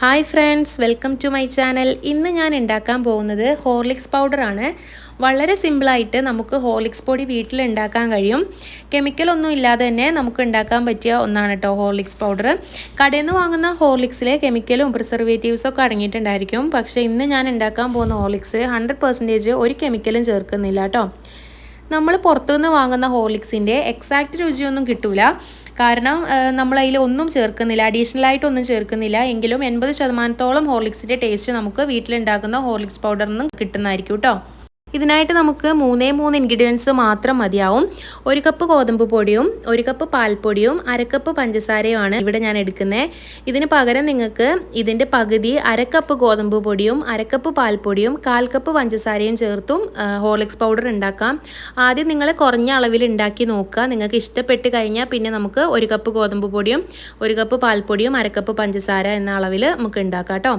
Hi friends welcome to my channel. ഇന്ന് ഞാൻ ഉണ്ടാക്കാൻ പോകുന്നത് ഹോർലിക്സ് പൗഡറാണ് വളരെ സിമ്പിളായിട്ട് നമുക്ക് ഹോർലിക്സ് പൊടി വീട്ടിൽ ഉണ്ടാക്കാൻ കഴിയും. കെമിക്കലൊന്നും ഇല്ലാതെ തന്നെ നമുക്ക് ഉണ്ടാക്കാൻ പറ്റിയ ഒന്നാണ് കേട്ടോ ഹോർലിക്സ് പൗഡർ. കടയിൽ നിന്ന് വാങ്ങുന്ന ഹോർലിക്സിൽ കെമിക്കലും പ്രിസർവേറ്റീവ്സും ഒക്കെ അടങ്ങിയിട്ടുണ്ടായിരിക്കും. പക്ഷേ ഇന്ന് ഞാൻ ഉണ്ടാക്കാൻ പോകുന്ന ഹോർലിക്സ് ഹൺഡ്രഡ് പെർസെന്റേജ് ഒരു കെമിക്കലും ചേർക്കുന്നില്ല കേട്ടോ നമ്മൾ പുറത്തുനിന്ന് വാങ്ങുന്ന ഹോർലിക്സിന്റെ എക്സാക്റ്റ് രുചിയൊന്നും കിട്ടൂല. കാരണം നമ്മൾ അതിൽ ഒന്നും ചേർക്കുന്നില്ല അഡീഷണൽ ആയിട്ടൊന്നും ചേർക്കുന്നില്ല. എങ്കിലും എൺപത് ശതമാനത്തോളം ഹോർലിക്സിന്റെ ടേസ്റ്റ് നമുക്ക് വീട്ടിലുണ്ടാക്കുന്ന ഹോർലിക്സ് പൗഡറിൽ നിന്നും കിട്ടുന്നതായിരിക്കും കേട്ടോ ഇതിനായിട്ട് നമുക്ക് മൂന്നേ മൂന്ന് ഇൻഗ്രീഡിയൻസ് മാത്രം മതിയാവും. ഒരു കപ്പ് ഗോതമ്പ് പൊടിയും ഒരു കപ്പ് പാൽപ്പൊടിയും അരക്കപ്പ് പഞ്ചസാരയുമാണ് ഇവിടെ ഞാൻ എടുക്കുന്നത് ഇതിന് പകരം നിങ്ങൾക്ക് ഇതിന്റെ പകുതി അരക്കപ്പ് ഗോതമ്പ് പൊടിയും അരക്കപ്പ് പാൽപ്പൊടിയും കാൽ കപ്പ് പഞ്ചസാരയും ചേർത്തും ഹോർലിക്സ് പൗഡർ ഉണ്ടാക്കാം. ആദ്യം നിങ്ങൾ കുറഞ്ഞ അളവിൽ ഉണ്ടാക്കി നോക്കുക. നിങ്ങൾക്ക് ഇഷ്ടപ്പെട്ട് കഴിഞ്ഞാൽ പിന്നെ നമുക്ക് ഒരു കപ്പ് ഗോതമ്പ് പൊടിയും ഒരു കപ്പ് പാൽപ്പൊടിയും അരക്കപ്പ് പഞ്ചസാര എന്ന അളവിൽ നമുക്ക് ഉണ്ടാക്കാം കേട്ടോ.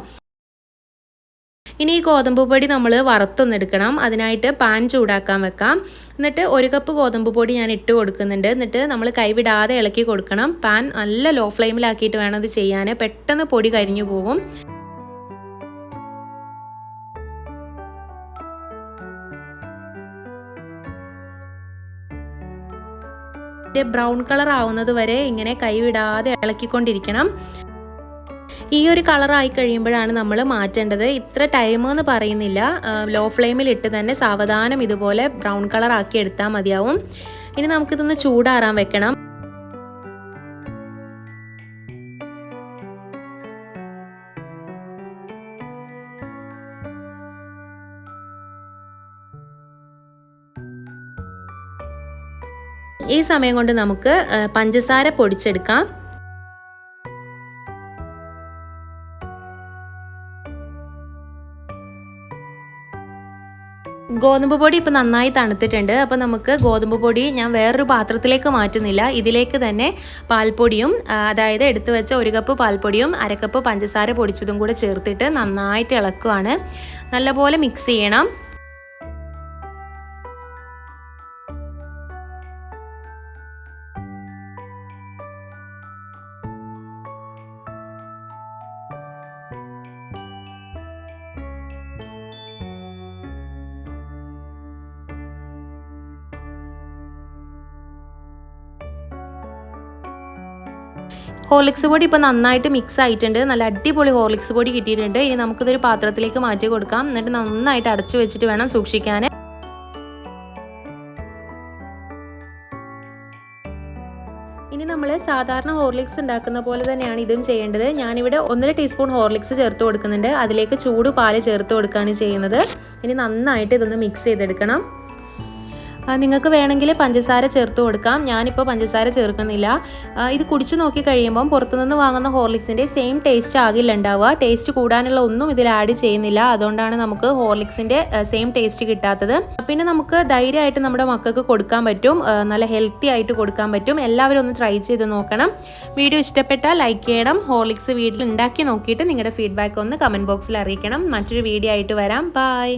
ഇനി ഈ ഗോതമ്പ് പൊടി നമ്മൾ വറുത്തൊന്നെടുക്കണം. അതിനായിട്ട് പാൻ ചൂടാക്കാൻ വെക്കാം. എന്നിട്ട് ഒരു കപ്പ് ഗോതമ്പ് പൊടി ഞാൻ ഇട്ട് കൊടുക്കുന്നുണ്ട്. എന്നിട്ട് നമ്മൾ കൈവിടാതെ ഇളക്കി കൊടുക്കണം. പാൻ നല്ല ലോ ഫ്ലെയിമിലാക്കിയിട്ട് വേണം അത് ചെയ്യാൻ. പെട്ടെന്ന് പൊടി കരിഞ്ഞു പോകും. ബ്രൗൺ കളർ ആവുന്നത് വരെ ഇങ്ങനെ കൈവിടാതെ ഇളക്കിക്കൊണ്ടിരിക്കണം. ഈ ഒരു കളറായി കഴിയുമ്പോഴാണ് നമ്മൾ മാറ്റേണ്ടത്. ഇത്ര ടൈം എന്ന് പറയുന്നില്ല. ലോ ഫ്ലെയിമിൽ ഇട്ട് തന്നെ സാവധാനം ഇതുപോലെ ബ്രൗൺ കളർ ആക്കി എടുത്താൽ മതിയാവും. ഇനി നമുക്കിതൊന്ന് ചൂടാറാൻ വെക്കണം. ഈ സമയം കൊണ്ട് നമുക്ക് പഞ്ചസാര പൊടിച്ചെടുക്കാം. ഗോതമ്പ് പൊടി ഇപ്പോൾ നന്നായി തണുത്തിട്ടുണ്ട്. അപ്പോൾ നമുക്ക് ഗോതമ്പ് പൊടി ഞാൻ വേറൊരു പാത്രത്തിലേക്ക് മാറ്റുന്നില്ല. ഇതിലേക്ക് തന്നെ പാൽപ്പൊടിയും അതായത് എടുത്തു വെച്ച ഒരു കപ്പ് പാൽപ്പൊടിയും അരക്കപ്പ് പഞ്ചസാര പൊടിച്ചതും കൂടെ ചേർത്തിട്ട് നന്നായിട്ട് ഇളക്കുവാണ്. നല്ലപോലെ മിക്സ് ചെയ്യണം. ഹോർലിക്സ് പൊടി ഇപ്പോൾ നന്നായിട്ട് മിക്സ് ആയിട്ടുണ്ട്. നല്ല അടിപൊളി ഹോർലിക്സ് പൊടി കിട്ടിയിട്ടുണ്ട്. ഇനി നമുക്കിതൊരു പാത്രത്തിലേക്ക് മാറ്റി കൊടുക്കാം. എന്നിട്ട് നന്നായിട്ട് അടച്ചു വെച്ചിട്ട് വേണം സൂക്ഷിക്കാൻ. ഇനി നമ്മൾ സാധാരണ ഹോർലിക്സ് ഉണ്ടാക്കുന്ന പോലെ തന്നെയാണ് ഇതും ചെയ്യേണ്ടത്. ഞാനിവിടെ ഒന്നര ടീസ്പൂൺ ഹോർലിക്സ് ചേർത്ത് കൊടുക്കുന്നുണ്ട്. അതിലേക്ക് ചൂട് പാൽ ചേർത്ത് കൊടുക്കുകയാണ് ചെയ്യുന്നത്. ഇനി നന്നായിട്ട് ഇതൊന്ന് മിക്സ് ചെയ്തെടുക്കണം. നിങ്ങൾക്ക് വേണമെങ്കിൽ പഞ്ചസാര ചേർത്ത് കൊടുക്കാം. ഞാനിപ്പോൾ പഞ്ചസാര ചേർക്കുന്നില്ല. ഇത് കുടിച്ചു നോക്കി കഴിയുമ്പം പുറത്തുനിന്ന് വാങ്ങുന്ന ഹോർലിക്സിന്റെ സെയിം ടേസ്റ്റ് ആകില്ല ഉണ്ടാവുക. ടേസ്റ്റ് കൂടാനുള്ള ഒന്നും ഇതിൽ ആഡ് ചെയ്യുന്നില്ല. അതുകൊണ്ടാണ് നമുക്ക് ഹോർലിക്സിന്റെ സെയിം ടേസ്റ്റ് കിട്ടാത്തത്. പിന്നെ നമുക്ക് ധൈര്യമായിട്ട് നമ്മുടെ മക്കൾക്ക് കൊടുക്കാൻ പറ്റും. നല്ല ഹെൽത്തി ആയിട്ട് കൊടുക്കാൻ പറ്റും. എല്ലാവരും ഒന്ന് ട്രൈ ചെയ്ത് നോക്കണം. വീഡിയോ ഇഷ്ടപ്പെട്ടാൽ ലൈക്ക് ചെയ്യണം. ഹോർലിക്സ് വീട്ടിൽ ഉണ്ടാക്കി നോക്കിയിട്ട് നിങ്ങളുടെ ഫീഡ്ബാക്ക് ഒന്ന് കമന്റ് ബോക്സിൽ അറിയിക്കണം. മറ്റൊരു വീഡിയോ ആയിട്ട് വരാം. ബായ്